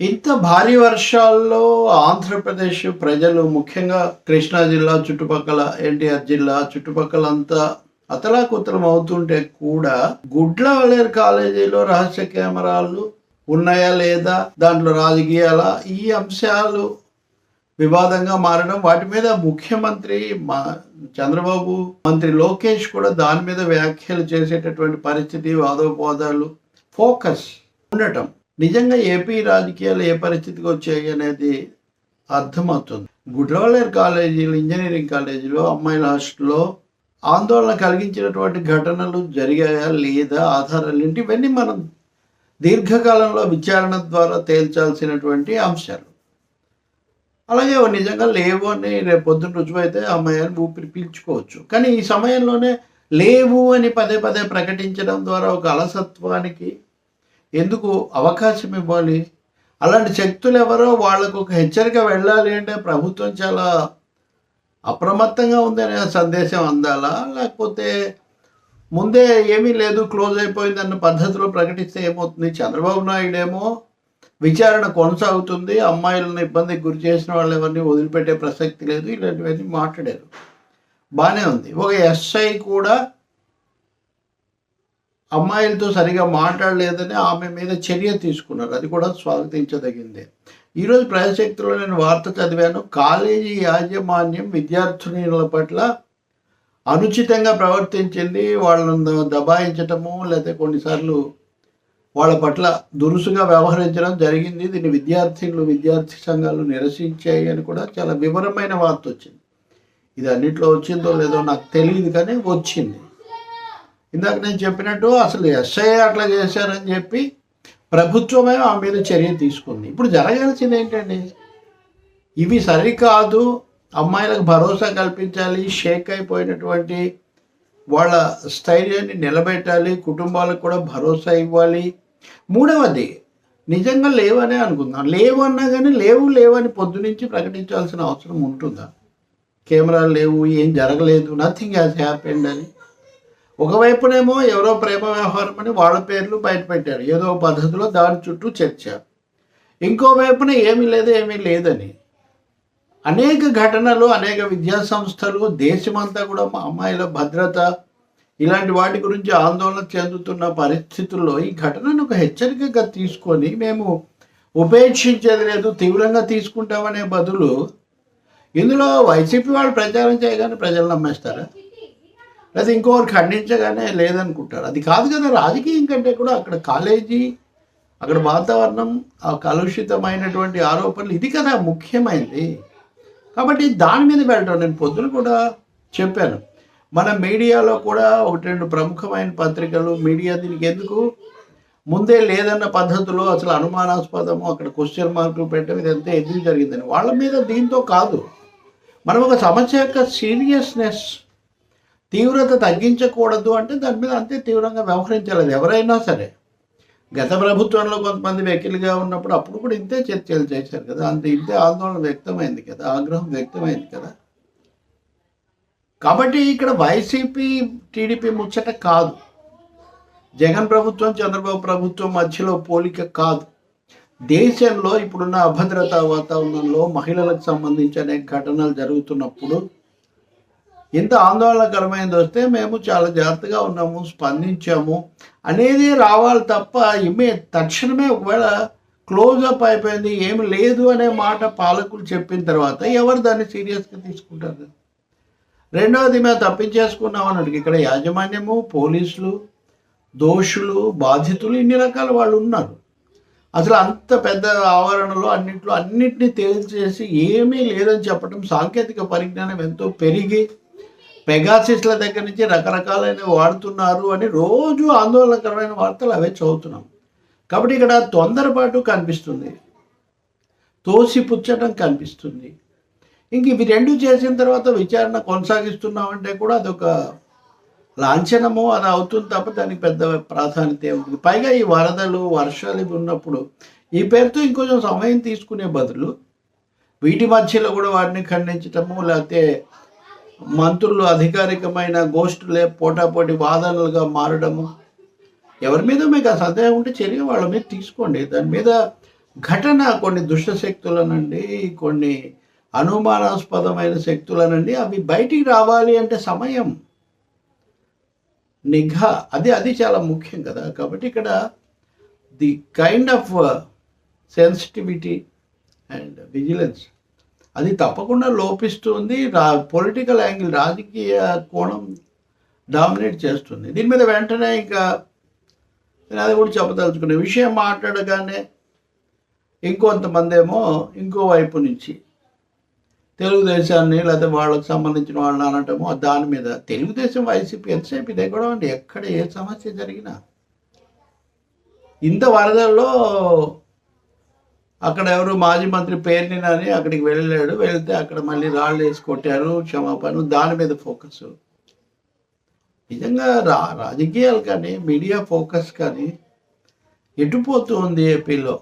ఇంత భారీ వర్షాల్లో ఆంధ్రప్రదేశ్ ప్రజలు ముఖ్యంగా కృష్ణా జిల్లా చుట్టుపక్కల ఎన్టీఆర్ జిల్లా చుట్టుపక్కల అంతా అతలాకుతలం అవుతుంటే కూడా గుడ్లవలేరు కాలేజీలో రహస్య కెమెరాలు ఉన్నాయా లేదా దాంట్లో రాజకీయాల ఈ అంశాలు వివాదంగా మారడం వాటి మీద ముఖ్యమంత్రి మా చంద్రబాబు మంత్రి లోకేష్ కూడా దాని మీద వ్యాఖ్యలు చేసేటటువంటి పరిస్థితి వాదోపవాదాలు ఫోకస్ ఉండటం. నిజంగా ఏపీ రాజకీయాలు ఏ పరిస్థితికి వచ్చాయి అనేది అర్థమవుతుంది. గుడ్రవలేరు కాలేజీలు ఇంజనీరింగ్ కాలేజీలో అమ్మాయిల హాస్టల్లో ఆందోళన కలిగించినటువంటి ఘటనలు జరిగాయా లేదా ఆధారాలు ఏంటి? ఇవన్నీ మనం దీర్ఘకాలంలో విచారణ ద్వారా తేల్చాల్సినటువంటి అంశాలు. అలాగే నిజంగా లేవు అని రేపు పొద్దున్న రుజువైతే అమ్మాయిని ఊపిరి పీల్చుకోవచ్చు. కానీ ఈ సమయంలోనే లేవు అని పదే పదే ప్రకటించడం ద్వారా ఒక అలసత్వానికి ఎందుకు అవకాశం ఇవ్వాలి? అలాంటి శక్తులు ఎవరో వాళ్ళకు ఒక హెచ్చరిక వెళ్ళాలి అంటే ప్రభుత్వం చాలా అప్రమత్తంగా ఉందనే సందేశం అందాలా? లేకపోతే ముందే ఏమీ లేదు క్లోజ్ అయిపోయింది అన్న పద్ధతిలో ప్రకటిస్తే ఏమవుతుంది? చంద్రబాబు నాయుడు ఏమో విచారణ కొనసాగుతుంది అమ్మాయిలను ఇబ్బందికి గురి చేసిన వాళ్ళు ఎవరిని వదిలిపెట్టే ప్రసక్తి లేదు ఇలాంటివన్నీ మాట్లాడారు. బాగానే ఉంది. ఒక ఎస్ఐ కూడా అమ్మాయిలతో సరిగా మాట్లాడలేదని ఆమె మీద చర్య తీసుకున్నారు. అది కూడా స్వాగతించదగిందే. ఈరోజు ప్రజాశక్తిలో నేను వార్త చదివాను. కాలేజీ యాజమాన్యం విద్యార్థినుల పట్ల అనుచితంగా ప్రవర్తించింది. వాళ్ళను దబాయించటము లేదా కొన్నిసార్లు వాళ్ళ పట్ల దురుసుగా వ్యవహరించడం జరిగింది. దీన్ని విద్యార్థినులు విద్యార్థి సంఘాలు నిరసించాయి అని కూడా చాలా వివరమైన వార్త వచ్చింది. ఇది అన్నిట్లో వచ్చిందో లేదో నాకు తెలియదు కానీ వచ్చింది. ఇందాక నేను చెప్పినట్టు అసలు ఎస్ఐ అట్లా చేశారని చెప్పి ప్రభుత్వమే ఆ మీద చర్య తీసుకుంది. ఇప్పుడు జరగాల్సింది ఏంటండి? ఇవి సరికాదు అమ్మాయిలకు భరోసా కల్పించాలి షేక్ అయిపోయినటువంటి వాళ్ళ స్థైర్యాన్ని నిలబెట్టాలి కుటుంబాలకు కూడా భరోసా ఇవ్వాలి. మూడవది నిజంగా లేవనే అనుకుందాం. లేవు అన్నా కానీ లేవు లేవని పొద్దునుంచి ప్రకటించాల్సిన అవసరం ఉంటుందా? కెమెరాలు లేవు ఏం జరగలేదు నథింగ్ హ్యాస్ హ్యాపెండ్ అని. ఒకవైపునేమో ఎవరో ప్రేమ వ్యవహారం అని వాళ్ళ పేర్లు బయట పెట్టారు. ఏదో పద్ధతిలో దాని చుట్టూ చర్చ. ఇంకో వైపున ఏమీ లేదు ఏమీ లేదని. అనేక ఘటనలు అనేక విద్యా సంస్థలు దేశమంతా కూడా మా అమ్మాయిల భద్రత ఇలాంటి వాటి గురించి ఆందోళన చెందుతున్న పరిస్థితుల్లో ఈ ఘటనను ఒక హెచ్చరికగా తీసుకొని మేము ఉపేక్షించేది లేదు తీవ్రంగా తీసుకుంటామనే బదులు ఇందులో వైసీపీ వాళ్ళు ప్రచారం చేయగానే ప్రజలు నమ్మేస్తారా? లేదా ఇంకోరు ఖండించగానే లేదనుకుంటారు. అది కాదు కదా రాజకీయం కంటే కూడా అక్కడ కాలేజీ అక్కడ వాతావరణం ఆ కలుషితమైనటువంటి ఆరోపణలు ఇది కదా ముఖ్యమైనది కాబట్టి దాని మీద వెళ్ళడం నేను పొద్దున కూడా చెప్పాను. మన మీడియాలో కూడా ఒకటి రెండు ప్రముఖమైన పత్రికలు మీడియా దీనికి ఎందుకు? ముందే లేదన్న పద్ధతిలో అసలు అనుమానాస్పదము అక్కడ క్వశ్చన్ మార్కులు పెట్టడం ఇదంతా ఎందుకు జరిగిందని. వాళ్ళ మీద దీంతో కాదు. మనం ఒక సమస్య యొక్క సీరియస్నెస్ తీవ్రత తగ్గించకూడదు అంటే దాని మీద అంతే తీవ్రంగా వ్యవహరించలేదు. ఎవరైనా సరే గత ప్రభుత్వంలో కొంతమంది వ్యక్తులుగా ఉన్నప్పుడు అప్పుడు కూడా ఇంతే చర్చలు చేశారు కదా. అంత ఇంతే ఆందోళన వ్యక్తమైంది కదా. ఆగ్రహం వ్యక్తమైంది కదా. కాబట్టి ఇక్కడ వైసీపీ టీడీపీ ముచ్చట కాదు. జగన్ ప్రభుత్వం చంద్రబాబు ప్రభుత్వం మధ్యలో పోలిక కాదు. దేశంలో ఇప్పుడున్న అభద్రతా వాతావరణంలో మహిళలకు సంబంధించిన ఘటనలు జరుగుతున్నప్పుడు ఇంత ఆందోళనకరమైనది వస్తే మేము చాలా జాగ్రత్తగా ఉన్నాము స్పందించాము. అనేది రావాలి తప్ప ఇమే తక్షణమే ఒకవేళ క్లోజప్ అయిపోయింది ఏమి లేదు అనే మాట పాలకులు చెప్పిన తర్వాత ఎవరు దాన్ని సీరియస్గా తీసుకుంటారు? రెండవది మేము తప్పించేసుకున్నాం అన్నట్టు ఇక్కడ యాజమాన్యము పోలీసులు దోషులు బాధితులు ఇన్ని రకాల వాళ్ళు ఉన్నారు. అసలు అంత పెద్ద ఆవరణలో అన్నింటిలో అన్నింటినీ తేల్చేసి ఏమీ లేదని చెప్పడం సాంకేతిక పరిజ్ఞానం ఎంతో పెరిగి పెగాసిస్ల దగ్గర నుంచి రకరకాలైన వాడుతున్నారు అని రోజు ఆందోళనకరమైన వార్తలు అవే చదువుతున్నాం. కాబట్టి ఇక్కడ తొందరపాటు కనిపిస్తుంది. తోసిపుచ్చటం కనిపిస్తుంది. ఇంక ఇవి రెండు చేసిన తర్వాత విచారణ కొనసాగిస్తున్నామంటే కూడా అదొక లాంఛనము అది అవుతుంది తప్ప దానికి పెద్ద ప్రాధాన్యత ఉంటుంది పైగా ఈ వరదలు వర్షాలు ఇవి ఉన్నప్పుడు ఈ పేరుతో ఇంకొంచెం సమయం తీసుకునే బదులు వీటి మధ్యలో కూడా వాటిని ఖండించటము లేకపోతే మంత్రులు అధికారికమైన గోష్ఠులే పోటాపోటీ వాదనలుగా మారడము. ఎవరి మీద మీకు ఆ సందేహం ఉంటే చర్య వాళ్ళ మీద తీసుకోండి. దాని మీద ఘటన కొన్ని దుష్ట శక్తులనండి కొన్ని అనుమానాస్పదమైన శక్తులనండి అవి బయటికి రావాలి అంటే సమయం. నిఘా అది అది చాలా ముఖ్యం కదా. కాబట్టి ఇక్కడ the kind of sensitivity and vigilance అది తప్పకుండా లోపిస్తుంది. రా పొలిటికల్ యాంగిల్ రాజకీయ కోణం డామినేట్ చేస్తుంది. దీని మీద వెంటనే ఇంకా నేను అది కూడా చెప్పదలుచుకునే విషయం మాట్లాడగానే ఇంకొంతమంది ఏమో ఇంకో వైపు నుంచి తెలుగుదేశాన్ని లేకపోతే వాళ్ళకి సంబంధించిన వాళ్ళని అనటము దాని మీద తెలుగుదేశం వైసీపీ ఎంతసేపు ఇదే కూడా అండి ఎక్కడ ఏ సమస్య జరిగినా ఇంత వరదల్లో అక్కడ ఎవరు మాజీ మంత్రి పేరుని అని అక్కడికి వెళ్ళాడు వెళితే అక్కడ మళ్ళీ రాళ్ళు వేసి కొట్టారు క్షమాపణ దాని మీద ఫోకస్. నిజంగా రా రాజకీయాలు కానీ మీడియా ఫోకస్ కానీ ఎటుపోతూ ఉంది ఏపీలో?